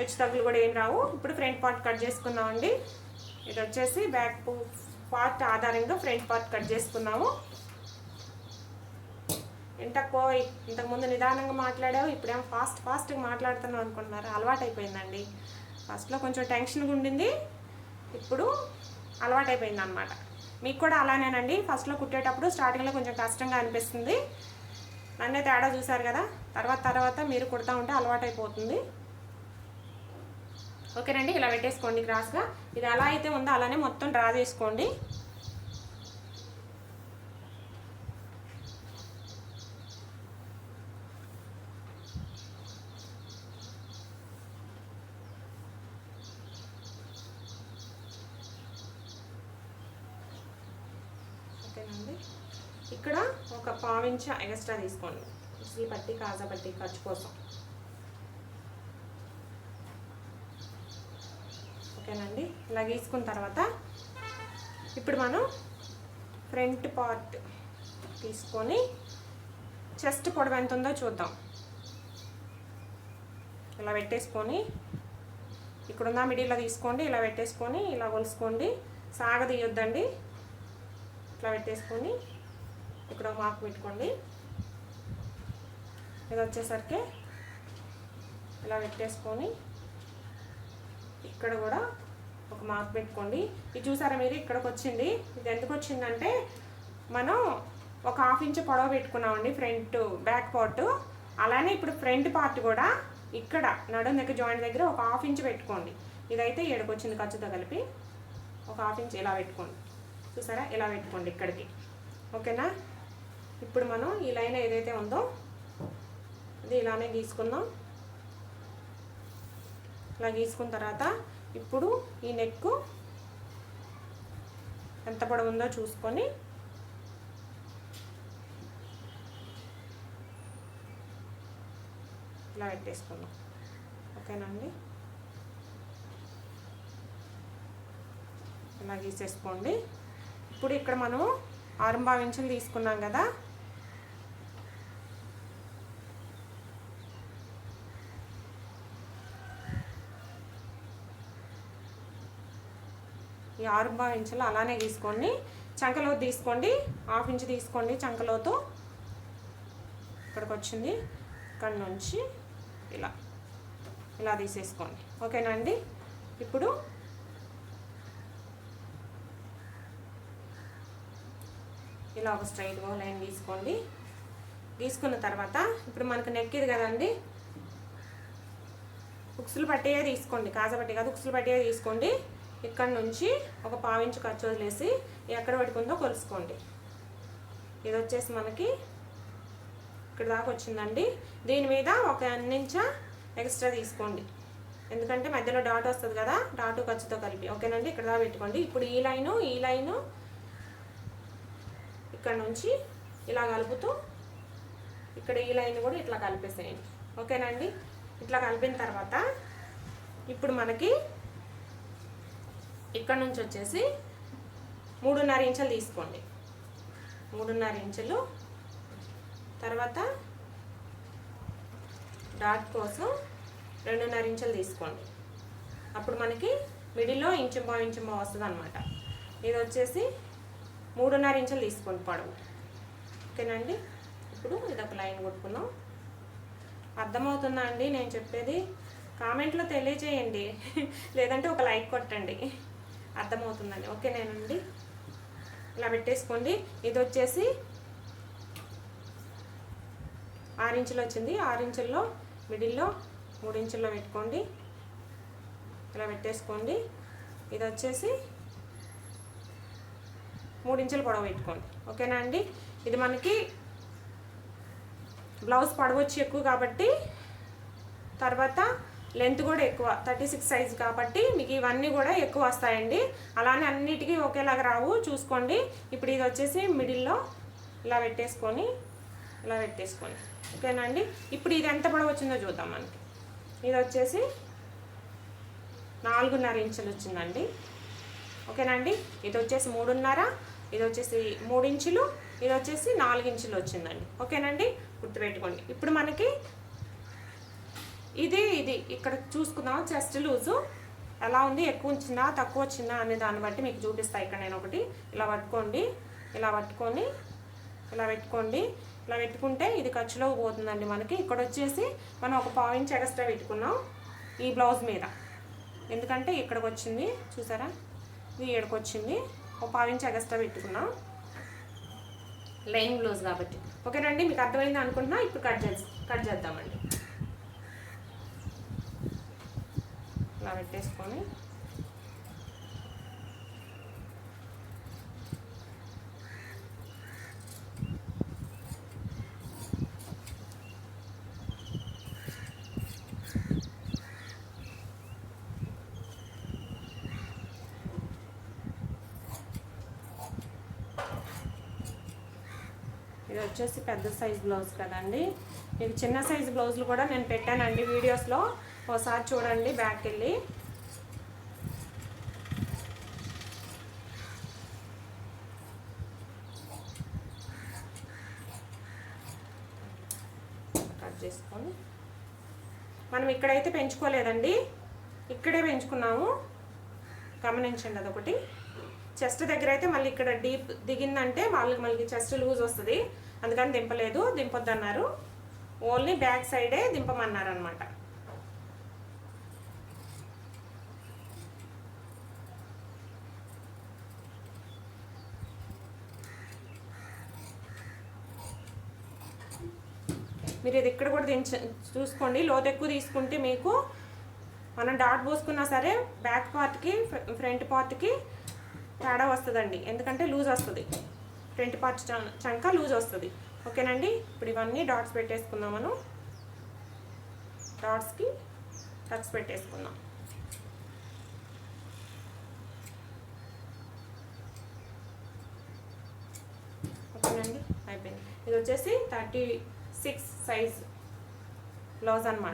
హెచ్చు తగ్గులు కూడా ఏం రావు. ఇప్పుడు ఫ్రంట్ పార్ట్ కట్ చేసుకుందామండి ఇది వచ్చేసి బ్యాక్ పార్ట్ ఆధారంగా ఫ్రంట్ పార్ట్ కట్ చేసుకున్నాము. ఇంతకో ఇంతకుముందు నిదానంగా మాట్లాడావు ఇప్పుడేమో ఫాస్ట్ ఫాస్ట్గా మాట్లాడుతున్నావు అనుకుంటున్నారు. అలవాటు అయిపోయిందండి. ఫస్ట్లో కొంచెం టెన్షన్గా ఉండింది. ఇప్పుడు అలవాటు అయిపోయింది అనమాట మీకు కూడా అలానేనండి. ఫస్ట్లో కుట్టేటప్పుడు స్టార్టింగ్లో కొంచెం కష్టంగా అనిపిస్తుంది. నన్నే తేడా చూశారు కదా. తర్వాత తర్వాత మీరు కుడతా ఉంటే అలవాటు అయిపోతుంది. ఓకేనండి ఇలా పెట్టేసుకోండి క్రాస్గా. ఇది ఎలా అయితే ఉందో? అలానే మొత్తం డ్రా చేసుకోండి. ఓకేనండి. ఇక్కడ ఒక పావించ ఎక్స్ట్రా తీసుకోండి. ఉసిరి పట్టి కాజా పట్టి ఖర్చు కోసం. ఓకేనండి? ఇలా గీసుకున్న తర్వాత ఇప్పుడు మనం ఫ్రంట్ పార్ట్ తీసుకొని చెస్ట్ పొడవు ఎంత ఉందో చూద్దాం. ఇలా పెట్టేసుకొని ఇక్కడున్న మిడిల్లో తీసుకోండి ఇలా పెట్టేసుకొని ఇలా కొలుసుకోండి సాగదీయొద్దండి. ఇట్లా పెట్టేసుకొని ఇక్కడ ఒక పెట్టుకోండి. ఇది వచ్చేసరికి ఇలా పెట్టేసుకొని ఇక్కడ కూడా ఒక మార్క్ పెట్టుకోండి. ఇది చూసారా మీరు? ఇక్కడికి వచ్చింది. ఇది ఎందుకు వచ్చిందంటే మనం ఒక హాఫ్ ఇంచ్ పొడవ పెట్టుకున్నామండి ఫ్రంట్ బ్యాక్ పార్ట్ అలానే ఇప్పుడు ఫ్రంట్ పార్ట్ కూడా ఇక్కడ నడుం దగ్గర జాయింట్ దగ్గర ఒక హాఫ్ ఇంచ్ పెట్టుకోండి. ఇదైతే ఏడుకు వచ్చింది ఖర్చుతో కలిపి ఒక హాఫ్ ఇంచ్ ఇలా పెట్టుకోండి. చూసారా? ఇలా పెట్టుకోండి ఇక్కడికి. ఓకేనా? ఇప్పుడు మనం ఈ లైన్ ఏదైతే ఉందో ఇది ఇలానే గీసుకుందాం. ఇలా గీసుకున్న తర్వాత ఇప్పుడు ఈ నెక్ ఎంత పొడవు ఉందో చూసుకొని ఇలా పెట్టేసుకుందాం. ఓకేనండి ఇలా గీసేసుకోండి. ఇప్పుడు ఇక్కడ మనం ఆరు తీసుకున్నాం కదా. ఈ ఆరు బాగా ఇంచులు అలానే తీసుకోండి చంకలో తీసుకోండి. హాఫ్ ఇంచ్ తీసుకోండి చంకలోతో. ఇక్కడికి వచ్చింది ఇక్కడ నుంచి ఇలా ఇలా తీసేసుకోండి. ఓకేనండి ఇప్పుడు ఇలా ఒక స్ట్రైట్గా లైన్ తీసుకోండి తీసుకున్న తర్వాత ఇప్పుడు మనకు నెక్ ఇది కదండి? ఉక్సులు పట్టేయే తీసుకోండి. కాజపట్టి కాదు ఉక్సులు పట్టేయే తీసుకోండి. ఇక్కడ నుంచి ఒక పావించు ఖర్చు వదిలేసి ఎక్కడ పడుకుందో కొలుసుకోండి. ఇది వచ్చేసి మనకి ఇక్కడ దాకా వచ్చిందండి. దీని మీద ఒక అన్నించ ఎక్స్ట్రా తీసుకోండి. ఎందుకంటే మధ్యలో డాట్ వస్తుంది కదా డాటు ఖర్చుతో కలిపి. ఓకేనండి? ఇక్కడ దాకా పెట్టుకోండి. ఇప్పుడు ఈ లైను ఈ లైను ఇక్కడ నుంచి ఇలా కలుపుతూ ఇక్కడ ఈ లైన్ కూడా ఇట్లా కలిపేసేయండి. ఓకేనండి? ఇట్లా కలిపిన తర్వాత ఇప్పుడు మనకి ఇక్కడ నుంచి వచ్చేసి మూడున్నర ఇంచులు తీసుకోండి. మూడున్నర ఇంచులు. తర్వాత డాట్ కోసం రెండున్నర ఇంచులు తీసుకోండి. అప్పుడు మనకి మిడిల్లో ఇంచుంబా ఇంచుమో వస్తుంది అనమాట ఇది వచ్చేసి మూడున్నర ఇంచులు తీసుకోండి పొడవు. ఓకేనండి? ఇప్పుడు ఇది ఒక లైన్ కొట్టుకున్నాం అర్థమవుతుందా అండి? నేను చెప్పేది కామెంట్లో తెలియజేయండి లేదంటే ఒక లైక్ కొట్టండి. అర్థమవుతుందండి. ఓకేనేనండి ఇలా పెట్టేసుకోండి. ఇది వచ్చేసి ఆరు ఇంచులు వచ్చింది. ఆరు ఇంచుల్లో మిడిల్లో మూడు ఇంచుల్లో పెట్టుకోండి. ఇలా పెట్టేసుకోండి. ఇది వచ్చేసి మూడు ఇంచులు పొడవు పెట్టుకోండి. ఓకేనా అండి? ఇది మనకి బ్లౌజ్ పొడవచ్చి ఎక్కువ కాబట్టి తర్వాత లెంత్ కూడా ఎక్కువ థర్టీ సిక్స్ సైజ్ కాబట్టి మీకు ఇవన్నీ కూడా ఎక్కువ వస్తాయండి. అలానే అన్నిటికీ ఒకేలాగా రావు చూసుకోండి. ఇప్పుడు ఇది వచ్చేసి మిడిల్లో ఇలా పెట్టేసుకొని ఇలా పెట్టేసుకోండి ఓకేనండి ఇప్పుడు ఇది ఎంత పొడవు వచ్చిందో చూద్దాం మనకి. ఇది వచ్చేసి నాలుగున్నర ఇంచులు వచ్చిందండి. ఓకేనండి ఇది వచ్చేసి మూడున్నర ఇది వచ్చేసి మూడు ఇంచులు ఇది వచ్చేసి నాలుగు ఇంచులు వచ్చిందండి. ఓకేనండి గుర్తుపెట్టుకోండి. ఇప్పుడు మనకి ఇది ఇది. ఇక్కడ చూసుకుందాం చెస్ట్ లూజు. ఎలా ఉంది? ఎక్కువ వచ్చిందా తక్కువ వచ్చిందా అనే దాన్ని బట్టి మీకు చూపిస్తాను ఇక్కడ నేను ఒకటి. ఇలా పట్టుకోండి. ఇలా పట్టుకొని ఇలా పెట్టుకోండి. ఇలా పెట్టుకుంటే ఇది ఖర్చులో పోతుందండి మనకి. ఇక్కడ వచ్చేసి మనం ఒక పావు ఇంచ్ ఎక్స్ట్రా పెట్టుకున్నాం ఈ బ్లౌజ్ మీద. ఎందుకంటే ఇక్కడికి వచ్చింది. చూసారా? ఇది ఇక్కడికి వచ్చింది. ఒక పావు ఇంచ్ ఎక్స్ట్రా పెట్టుకున్నాం. లైన్ బ్లౌజ్ కాబట్టి. ఓకేనండి? మీకు అర్థమైంది అనుకుంటున్నా? ఇప్పుడు కట్ చేసి కట్ చేద్దామండి. ఇలా పెట్టేసుకొని ఇది వచ్చేసి పెద్ద సైజ్ బ్లౌజ్ కదండి. ఇది చిన్న సైజ్ బ్లౌజులు కూడా నేను పెట్టానండి వీడియోస్లో. ఒకసారి చూడండి బ్యాక్ వెళ్ళి. కట్ చేసుకొని మనం ఇక్కడైతే పెంచుకోలేదండి. ఇక్కడే పెంచుకున్నాము. గమనించండి అదొకటి. చెస్ట్ దగ్గర అయితే మళ్ళీ ఇక్కడ డీప్ దిగిందంటే వాళ్ళకి మళ్ళీ చెస్ట్ లూజ్ వస్తుంది. అందుకని దింపలేదు. దింపొద్దన్నారు. ఓన్లీ బ్యాక్ సైడే దింపమన్నారు మీరు ఇది ఇక్కడ కూడా దించ చూసుకోండి. లోతు ఎక్కువ తీసుకుంటే మీకు మనం డాట్ పోసుకున్నా సరే బ్యాక్ పార్ట్కి ఫ్రంట్ పార్ట్కి తేడా వస్తుందండి. ఎందుకంటే లూజ్ వస్తుంది. ఫ్రంట్ పార్ట్ చంక లూజ్ వస్తుంది. ఓకేనండి? ఇప్పుడు ఇవన్నీ డాట్స్ పెట్టేసుకుందాం మనం. డాట్స్కి టచ్ పెట్టేసుకుందాం. ఓకేనండి? అయిపోయింది. ఇది వచ్చేసి థర్టీ సిక్స్ సైజ్ బ్లౌజ్ అనమాట